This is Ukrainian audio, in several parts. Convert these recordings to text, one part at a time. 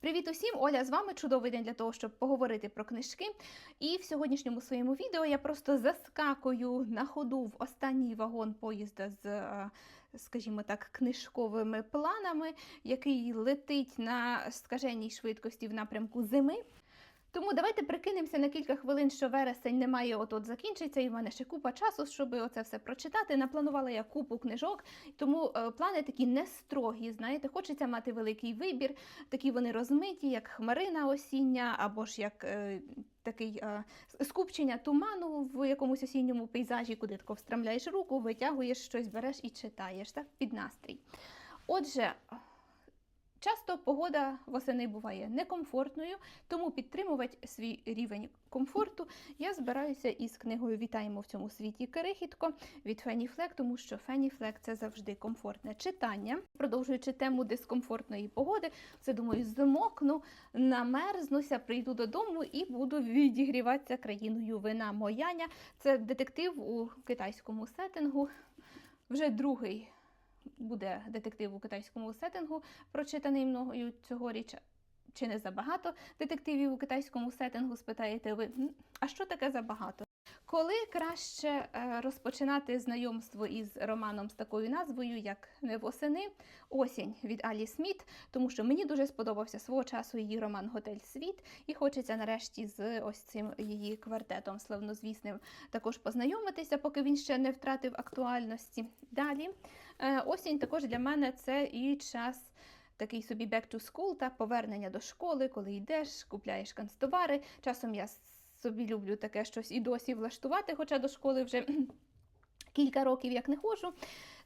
Привіт усім! Оля з вами чудовий день для того, щоб поговорити про книжки. І в сьогоднішньому своєму відео я просто заскакую на ходу в останній вагон поїзда з, е, скажімо так, книжковими планами, який летить на скаженій швидкості в напрямку зими. Тому давайте прикинемося на кілька хвилин, що вересень не має от-от закінчиться, і в мене ще купа часу, щоб оце все прочитати. Напланувала я купу книжок, тому е, плани такі не строгі. Знаєте, хочеться мати великий вибір. Такі вони розмиті, як хмарина осіння, або ж як е, такий е, скупчення туману в якомусь осінньому пейзажі, куди тако встромляєш руку, витягуєш щось, береш і читаєш так, під настрій. Отже. Часто погода восени буває некомфортною, тому підтримувати свій рівень комфорту я збираюся із книгою Вітаємо в цьому світі Кирихітко від Фені Флек, тому що Фені Флек це завжди комфортне читання. Продовжуючи тему дискомфортної погоди, це думаю, змокну, намерзнуся, прийду додому і буду відігріватися країною вина Мояня. Це детектив у китайському сеттингу. Вже другий буде детектив у китайському сеттингу, прочитаний мною цьогоріч. Чи не забагато детективів у китайському сеттингу, спитаєте ви, а що таке забагато? Коли краще е, розпочинати знайомство із романом з такою назвою, як Не восени, осінь від Алі Сміт, тому що мені дуже сподобався свого часу її роман Готель Світ, і хочеться нарешті з ось цим її квартетом славнозвісним також познайомитися, поки він ще не втратив актуальності. Далі е, осінь також для мене це і час. Такий собі back to school, та повернення до школи, коли йдеш, купляєш канцтовари. Часом я собі люблю таке щось і досі влаштувати, хоча до школи вже кілька років як не ходжу.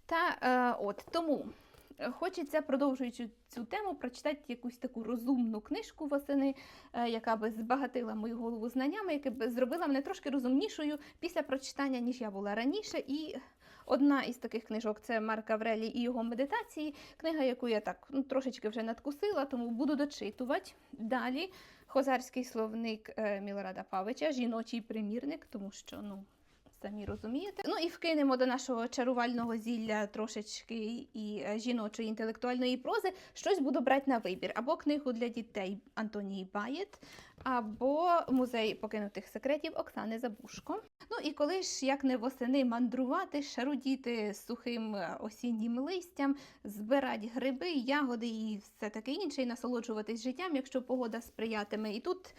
Та е, от тому хочеться, продовжуючи цю тему, прочитати якусь таку розумну книжку восени, е, яка би збагатила мою голову знаннями, яка би зробила мене трошки розумнішою після прочитання, ніж я була раніше. І одна із таких книжок це Марк Аврелі і його медитації, книга, яку я так ну, трошечки вже надкусила, тому буду дочитувати. Далі Хозарський словник е, Мілорада Павича, жіночий примірник, тому що ну. Самі розумієте. Ну і вкинемо до нашого чарувального зілля трошечки і е, жіночої інтелектуальної прози. Щось буду брати на вибір. Або книгу для дітей Антонії Баєт, або музей покинутих секретів Оксани Забушко. Ну і коли ж як не восени мандрувати, шарудіти сухим е, осіннім листям, збирати гриби, ягоди і все таке інше, і насолоджуватись життям, якщо погода сприятиме. І тут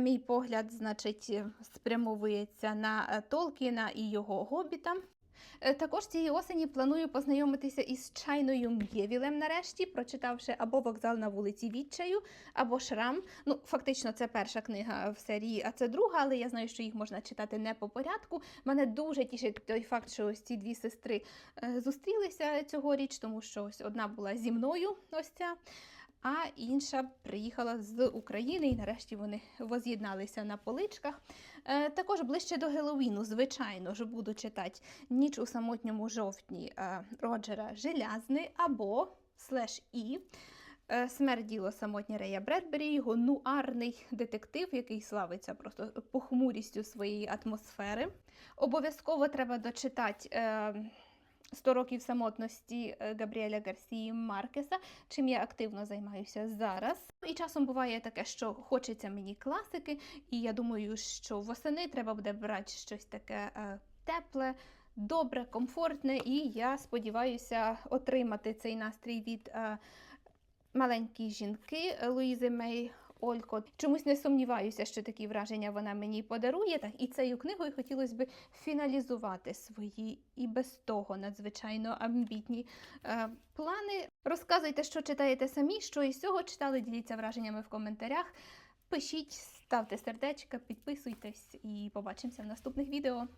мій погляд, значить, е, спрямовується на е, Толкіна і його гобіта. Е, Також цієї осені планую познайомитися із чайною М'євілем нарешті, прочитавши або вокзал на вулиці Відчаю, або Шрам. Ну, фактично, це перша книга в серії, а це друга, але я знаю, що їх можна читати не по порядку. Мене дуже тішить той факт, що ось ці дві сестри е, зустрілися цьогоріч, тому що ось одна була зі мною, ось ця. А інша приїхала з України, і нарешті вони воз'єдналися на поличках. Е, також ближче до Геловіну, звичайно ж, буду читати Ніч у самотньому жовтні е, Роджера Желязни або слеш І. Е, Смерть діло самотня Рея Бредбері, його нуарний детектив, який славиться просто похмурістю своєї атмосфери. Обов'язково треба дочитати. «100 років самотності е, Габріеля Гарсії Маркеса, чим я активно займаюся зараз. І часом буває таке, що хочеться мені класики, і я думаю, що восени треба буде брати щось таке е, тепле, добре, комфортне, і я сподіваюся отримати цей настрій від е, маленької жінки Луїзи Мей. Олькот. Чомусь не сумніваюся, що такі враження вона мені подарує. Так, і цією книгою хотілося б фіналізувати свої і без того надзвичайно амбітні е, плани. Розказуйте, що читаєте самі, що із цього читали, діліться враженнями в коментарях. Пишіть, ставте сердечка, підписуйтесь і побачимося в наступних відео.